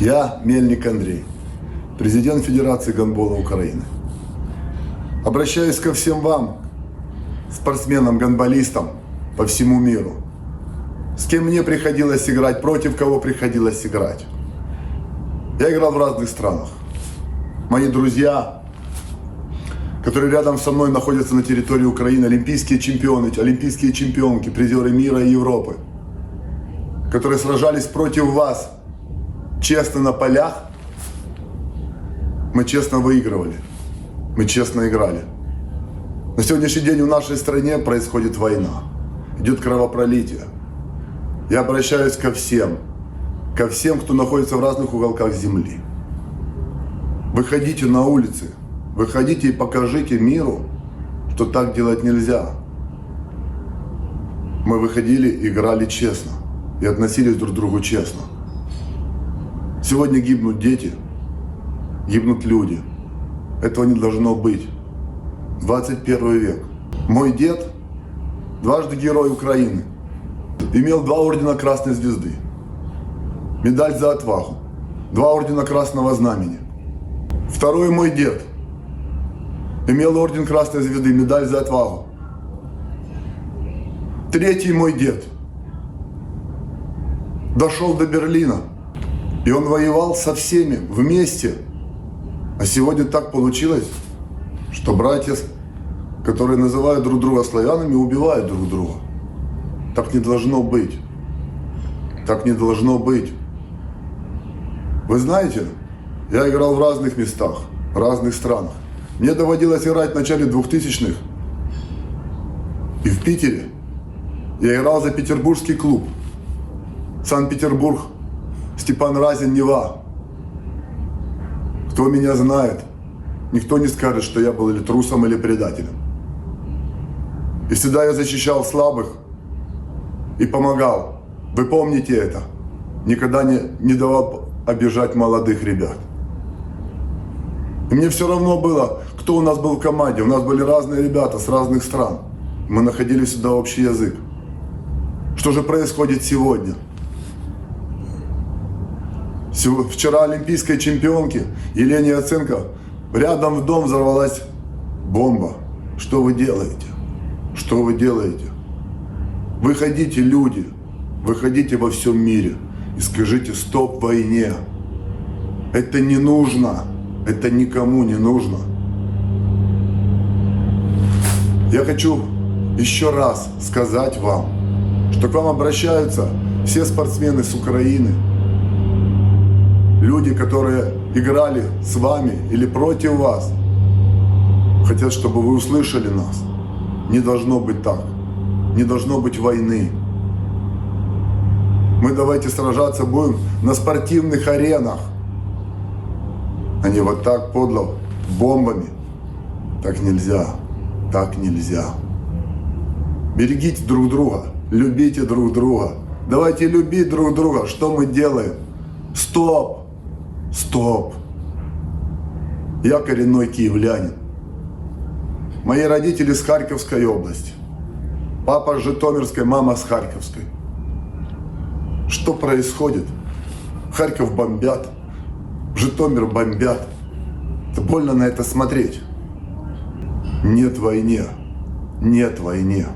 Я Мельник Андрей, президент Федерации гандбола Украины. Обращаюсь ко всем вам, спортсменам, гандболистам по всему миру. С кем мне приходилось играть, против кого приходилось играть. Я играл в разных странах. Мои друзья, которые рядом со мной находятся на территории Украины, олимпийские чемпионы, олимпийские чемпионки, призеры мира и Европы, которые сражались против вас честно на полях, мы честно выигрывали, мы честно играли. На сегодняшний день в нашей стране происходит война, идет кровопролитие. Я обращаюсь ко всем, ко всем, кто находится в разных уголках земли. Выходите на улицы, выходите и покажите миру, что так делать нельзя. Мы выходили, играли честно и относились друг к другу честно. Сегодня гибнут дети, гибнут люди. Этого не должно быть. 21 век. Мой дед, дважды герой Украины, имел два ордена Красной Звезды, медаль за отвагу, два ордена Красного Знамени. Второй мой дед имел орден Красной Звезды, медаль за отвагу. Третий мой дед дошел до Берлина, и он воевал со всеми вместе. А сегодня так получилось, что братья, которые называют друг друга славянами, убивают друг друга. Так не должно быть. Так не должно быть. Вы знаете, я играл в разных местах, разных странах. Мне доводилось играть в начале 2000-х. И в Питере. Я играл за петербургский клуб. Санкт-Петербург. Степан Разин, Нева. Кто меня знает, никто не скажет, что я был или трусом, или предателем. И всегда я защищал слабых и помогал. Вы помните это. Никогда не, не давал обижать молодых ребят. И мне все равно было, кто у нас был в команде. У нас были разные ребята с разных стран. Мы находили сюда общий язык. Что же происходит сегодня? Вчера олимпийской чемпионке Елене Яценко рядом в дом взорвалась бомба. Что вы делаете? Что вы делаете? Выходите, люди, выходите во всем мире и скажите стоп войне. Это не нужно. Это никому не нужно. Я хочу еще раз сказать вам, что к вам обращаются все спортсмены с Украины, люди, которые играли с вами или против вас, хотят, чтобы вы услышали нас. Не должно быть так. Не должно быть войны. Мы давайте сражаться будем на спортивных аренах, не вот так подло бомбами. Так нельзя. Так нельзя. Берегите друг друга, любите друг друга. Давайте любить друг друга. Что мы делаем? Стоп! Стоп! Я коренной киевлянин. Мои родители с Харьковской области. Папа с Житомирской, мама с Харьковской. Что происходит? Харьков бомбят, Житомир бомбят. Это больно на это смотреть. Нет войне. Нет войне.